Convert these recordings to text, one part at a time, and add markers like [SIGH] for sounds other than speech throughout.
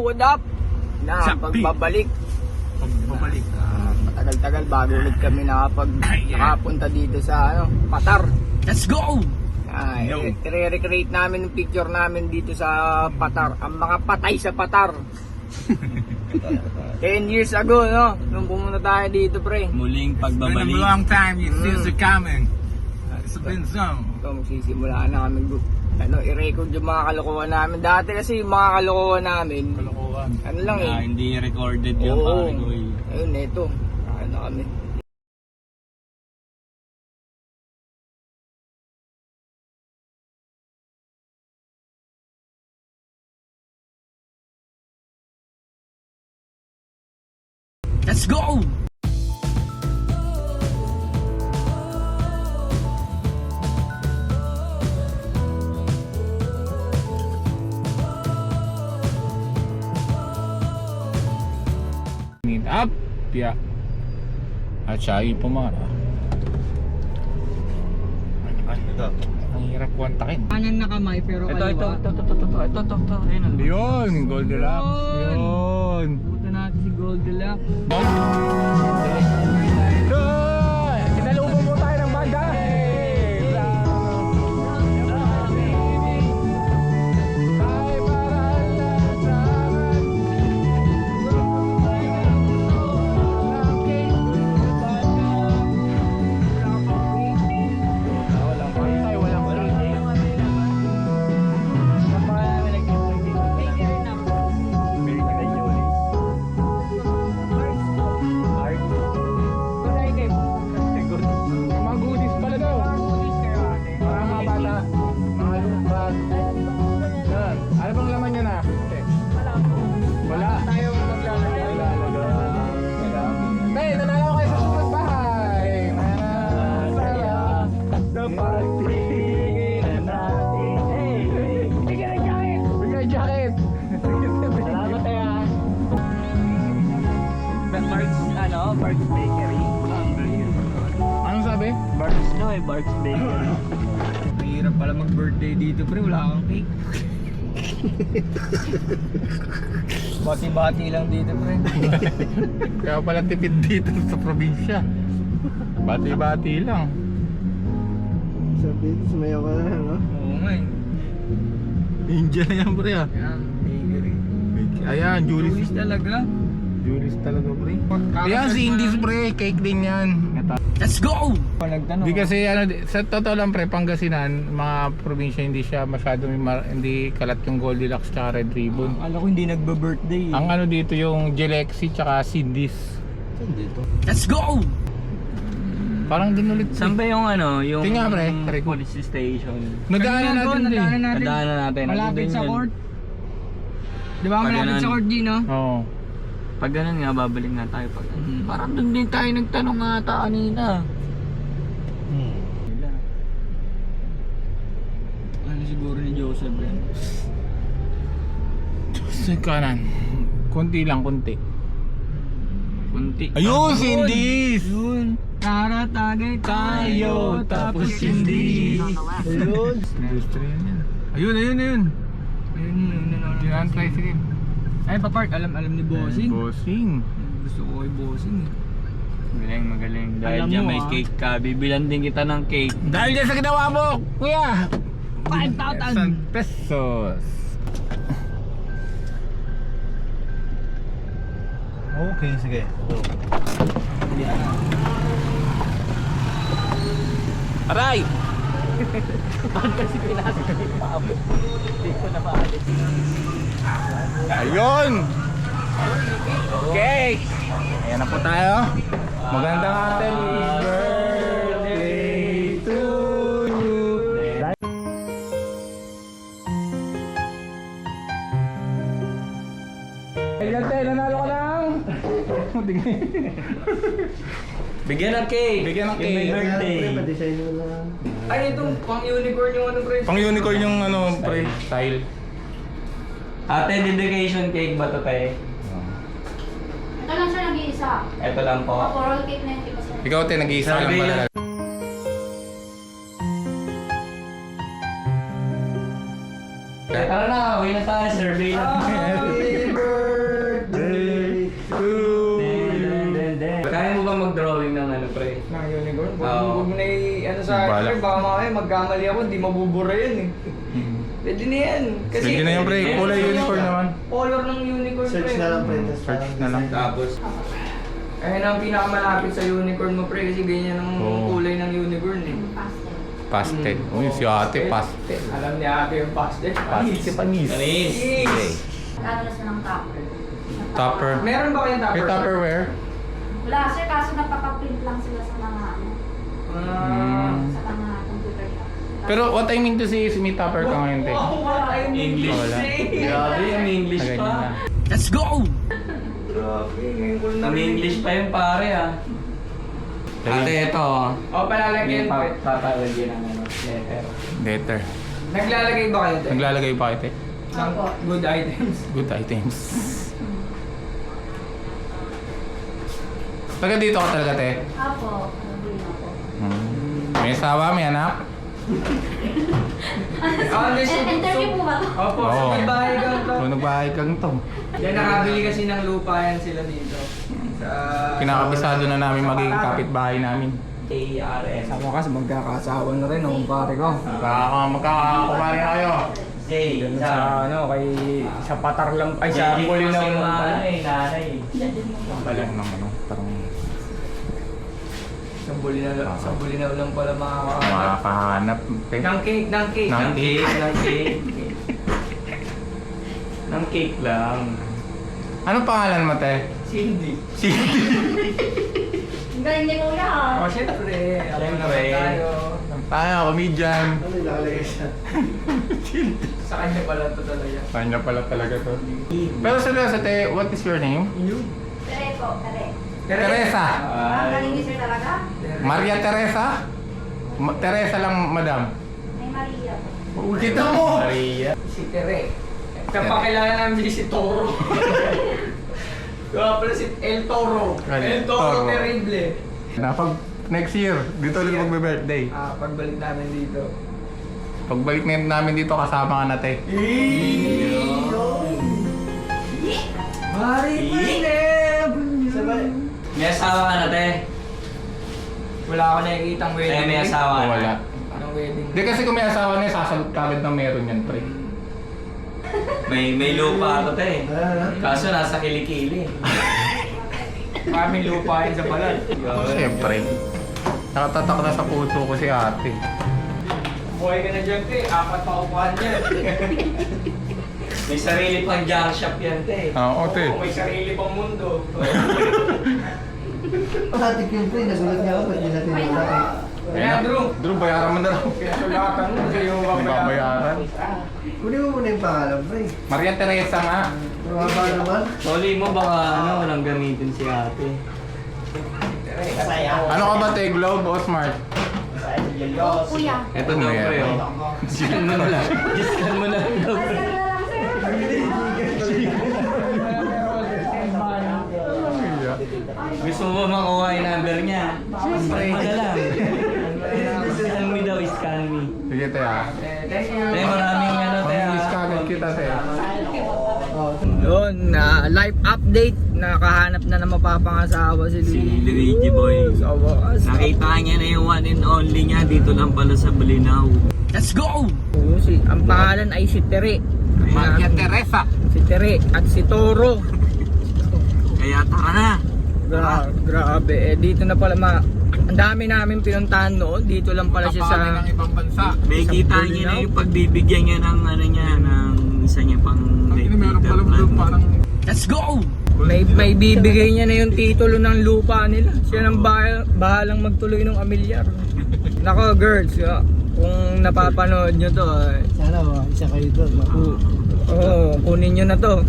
what up? Na, pagbabalik. Pagbabalik. Ah, matagal-tagal bago ulit kami nakapag [LAUGHS] nakapunta dito sa ano, Patar. Let's go! Ah, Yo. i- i-recreate namin yung picture namin dito sa Patar. Ang mga patay sa Patar. 10 [LAUGHS] years ago, no? Nung pumunta tayo dito, pre. Muling It's been a pagbabalik. long time you since Mm. you're coming. It's been some. Ito, magsisimula na kami ano, i-record yung mga kalokohan namin. Dati kasi yung mga kalokohan namin, Kalokohan. ano lang eh. Ah, hindi recorded yung Oo. pare ko eh. Ayun, eto. Ano kami. Let's go! Siya ay pumara. Ang hirap kuwantakin. Kanan na kamay pero Ito, ito, ito, ito, ito, ito, ito, ito, ito, ayun, ang Yun, Goldilocks. Yun. Puta natin si Goldilocks. Cake. Bati-bati lang dito, pre. [LAUGHS] Kaya pala tipid dito sa probinsya. Bati-bati lang. Sabi, sumayaw ka na, no? Oo nga eh. Ninja na yan pre ah. Yan, bakery. Ayan, Julius. Luis talaga. Julius talaga pre. Ayan si Indies pre, cake din yan. Let's go! Nagtanong. Hindi kasi ano, sa totoo lang pre, Pangasinan, mga probinsya hindi siya masyadong mar- hindi kalat yung Goldilocks tsaka Red Ribbon. Alam ko hindi nagbe-birthday. Ang ano dito yung Gelexi tsaka Cindy's. Let's go! Parang dun ulit. Saan ba yung ano, yung Tingnan, pre. Ko. police station? Nadaanan natin din. Nadaanan natin. Nadaanan natin. Malapit Nandun sa yun. court. Di ba malapit sa court, Gino? Oo. Pag ganun nga, babalik nga tayo pag. Hmm. Parang doon din tayo nagtanong nga ata kanina. Wala. Ano siguro ni Joseph yan? Sa kanan. Kunti lang, kunti. Kunti. Ayun, si Indies! Yun. Tara, tagay tayo. Tapos hindi. Ayun. Industrial yan. Ayun, ayun, ayun. Ayun yun, nanonood. Diyan, tricycle. Ay, papark. Alam, alam ni Bossing. Bossing. Gusto ko kay Bossing. eh. Magaling, magaling. Dahil Alam dyan mo, may ah. cake ka, bibilan din kita ng cake. Dahil dyan sa ginawa mo, kuya! 5,000. pesos. Okay, sige. Aray! [LAUGHS] Ayun! Okay! Ayan na po tayo. Magandang happy birthday to you. Ayan tayo, nanalo ka lang! [LAUGHS] Bigyan ng cake! Bigyan ng cake. birthday. Pa-design mo na. Ay, itong pang-unicorn yung ano, pre. Pang unicorn yung ano, pre, style. Ate, dedication cake ba to tay? Ito lang siya nag-iisa. Ito lang po. roll cake na hindi pa siya. Ikaw, te, nag-iisa lang Sabi pala. Tara na, uwi na tayo. Survey na. Kaya mo ba mag-drawing ng ano, pre? Ng unicorn? Huwag mo- Oo. na i- ano sa Balak. akin, baka mamaya magkamali ako, hindi mabubura yun eh. Pwede na yan. Kasi, Pwede na yan, pre. Kulay unicorn naman. Color ng unicorn, Search pre. na lang, pre. tas Search parang na lang. Tapos, Ayun ang pinakamalapit sa unicorn mo, pre. Kasi ganyan ang Oo. kulay ng unicorn eh. Pastel. Pastel. Uy, si ate, pastel. Alam ni ate yung pastel. Panis. Si Panis. Anis. Yes. Magkano na siya ng topper? Topper. Meron ba kayong topper? May Tupperware? Wala sir, kaso nagpapaprint lang sila sa mga ano, Ah. sa mga. Pero what I mean to say is may Tupper ka ngayon, te. English. Wala. grabe, yung English pa. na. Let's go! Grabe, ngayon ko na Ang English pa yung pare ah. Ate, ito. Oh, palalagyan pa. pa- papalagyan ng ano, letter. Letter. Naglalagay ba kayo doon? Naglalagay pa kayo, te? Ng Opo. good items. [LAUGHS] Good items. Taga dito ka talaga, te? Apo, na po. Hmm. May asawa, may anak? Ah, this In- Interview po ba to? Opo, Oo. sa may bahay ka to. Kung nagbahay kang to. Yan, nakabili kasi ng lupa yan sila dito. Sa... Kinakabisado na namin magiging kapitbahay namin. A-R-S. Sa wakas, magkakasawa na rin ang pare ko. Magkaka magkakakumari na kayo. J. Sa ano, kay sa patar lang, ay sa Molinaw yung lang pala. nanay, nanay. Pala ng ano, parang Sa Molinaw lang, sa Molinaw lang pala makakahanap. makakahanap. te. Ng cake, ng cake. Ng cake, ng cake. ng cake lang. Anong pangalan mo, te? Cindy. Ang galing ni Kuya ah. Oh, syempre. Alam Syempre. naman tayo. Tayo, comedian. Ano ilalagay siya? Sa kanya pala to talaga. Kanya pala talaga to. Pero seryoso, te, what is your name? Tere po, tere. Teresa. Ah, galing ni sir talaga? Maria Teresa? Ma- Teresa lang, madam. May Maria po. Kita mo! Maria. Si Tere. Kapakilala namin si Toro. Kaya pala si El Toro. Ano? El Toro Toro. Terrible. Na pag next year, dito ulit magbe-birthday. Ah, pagbalik namin dito. Pagbalik na namin dito, kasama ka na, te. Mari Sabay. May asawa ka na, te. Wala ako nakikitang wedding. Eh, may ring. asawa na. Wala. Anong wedding? Hindi kasi kung may asawa na, sasagot kagad na meron yan, pre. May, may lupa ako, te. Ah, Kaso nasa kilikili. [LAUGHS] Maraming lupa yun sa balat. Siyempre. Nakatatak na sa puso ko si ate. Buhay ka na dyan, te. Apat pa upuan yan. [LAUGHS] May sarili pang junk shop yan, te. Oo, te. Oo, may sarili pang mundo. Pahatik yung pre, nagulat niya ako pag hindi natin nalaki. Kaya, Drew. Drew, bayaran mo na lang. Pinasulatan mo kasi yung May babayaran. Kunin mo muna yung pangalan, pre. Maria Teresa nga. Mababa naman. Sorry mo, baka ano, walang gamitin si ate. Ano ka ba, te? Globe o Smart? Oh, kuya. Ito Ano daw, yan? pre, oh. [LAUGHS] Discan mo na lang. Discan mo na lang sir. Gusto mo ba makuha yung number niya? Siyempre. Ano lang. Scan me daw, scan me. Sige, te, ah. Thank you. Te, maraming ano, te. Pamilis ka agad kita, te. Oh, Yun, na life update. Nakahanap na ng mapapangasawa si Si Luigi. Luigi Boy. Sa wakas. Nakita niya na yung one and only niya dito lang pala sa Balinaw. Let's go! Oo, si, ang pangalan ay si Tere. Maria Teresa. Si Tere at si Toro. Kaya tara na! Gra grabe. Eh, dito na pala ma... Ang dami namin pinuntahan noon. Dito lang pala siya sa... Kapalan ng ibang bansa. May kita niya na yung pagbibigyan niya ng ano niya, ng isa niya pang Ang ina, meron pala doon parang... Let's go! May, may bibigay niya na yung titulo ng lupa nila. Siya nang bah bahalang magtuloy ng amilyar. Nako girls, ah, kung napapanood nyo to, eh, sana oh, isa kayo doon. no? Oo, kunin nyo na to.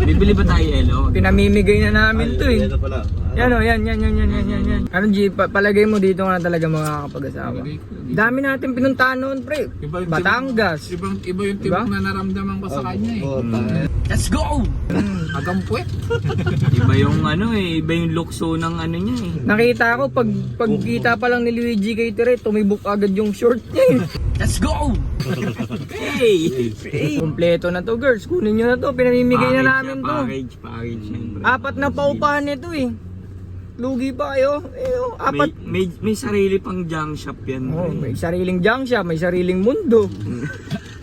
Bibili ba tayo, Elo? Pinamimigay na namin to eh. Ito pala. Yan o, yan, yan, yan, yan, yan, yan, yan. Ano G, pa- palagay mo dito nga talaga makakapag-asawa. Dami natin pinuntahan noon, pre. Batangas. Ibang, iba yung Diba? tibok na naramdaman ko sa kanya eh. Oh, tayo. Let's go! Agang puwet. [LAUGHS] Iba yung ano eh, iba yung lukso ng ano niya eh. Nakita ko, pag pagkita pa lang ni Luigi kay Tere, tumibok agad yung short niya eh. Let's go! Hey! Kompleto na to, girls. Kunin nyo na to. Pinamimigay na namin to. Package, package, syempre. Apat na paupahan nito eh. Lugi pa kayo. Eh, oh, May, apat. may, may sarili pang junk shop yan. Oh, may sariling junk siya, may sariling mundo.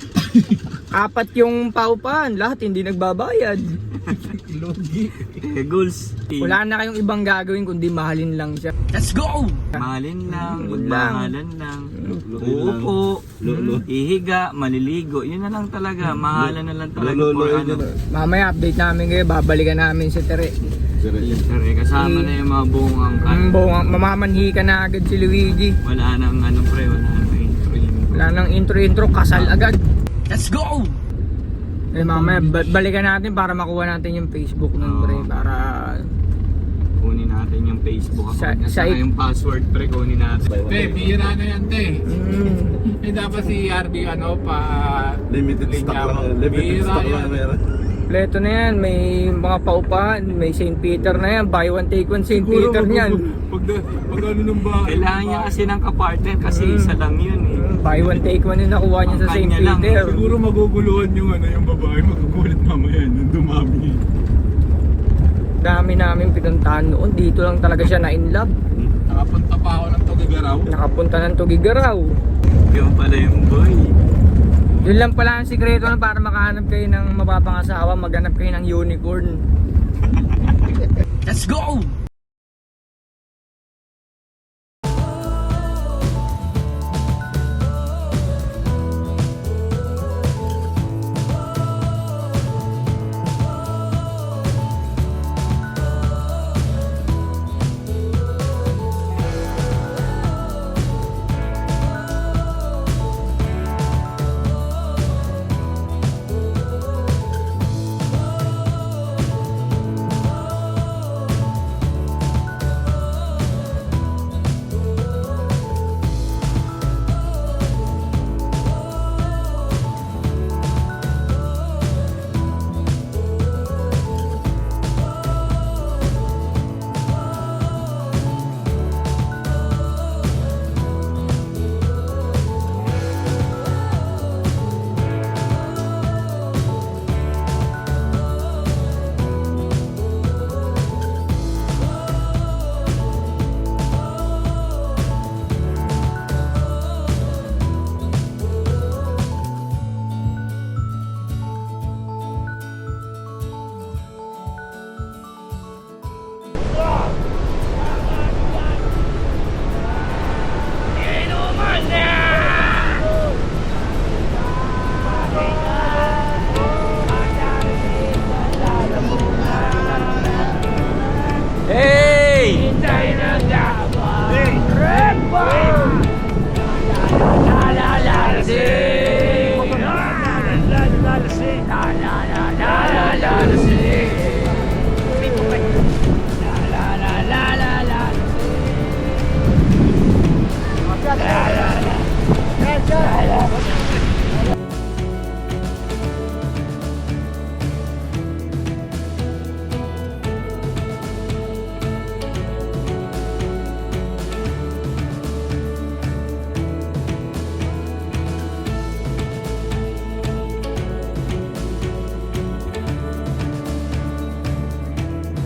[LAUGHS] apat yung paupahan, lahat hindi nagbabayad. Eh, goals. Wala na kayong ibang gagawin kundi mahalin lang siya. Let's go! Mahalin lang, magmahalan lang. Uupo, ihiga, maliligo. Yun na lang talaga. Mahalan na lang talaga for ano. Mamaya update namin kayo, babalikan namin si Tere. Siyempre, kasama na yung mga buong angkat. Ang buong mamamanhi ka na agad si Luigi. Wala nang ano pre, wala nang intro. Wala nang intro-intro, kasal agad. Let's go! Eh mamaya, ba- balikan natin para makuha natin yung Facebook nun, Oo. pre. Para Kunin natin yung Facebook Sa- account. sa- Sa, yung password pre, kunin natin. Te, bihira na yan, te. mm, Eh, dapat si RB, ano, pa... Limited stock lang. Limited stock lang meron. Kompleto na yan. May mga paupahan, may St. Peter na yan. Buy one, take one St. Peter niyan. Pag, pag ano nung ba... Kailangan niya kasi ng kapartner kasi Mm. isa lang yun eh. Mm, Buy one, take one yung nakuha niya sa Ang St. kanya lang. Peter. Siguro maguguluhan yung ano yung babae, magugulit mamaya nung dumami. Dami namin pinuntahan noon. Dito lang talaga siya na in love. Nakapunta pa ako ng Tugigaraw. Nakapunta ng Tugigaraw. Yung pala yung boy. Yun lang pala ang sikreto na para makahanap kayo ng mapapangasawa, maghanap kayo ng unicorn. Let's go!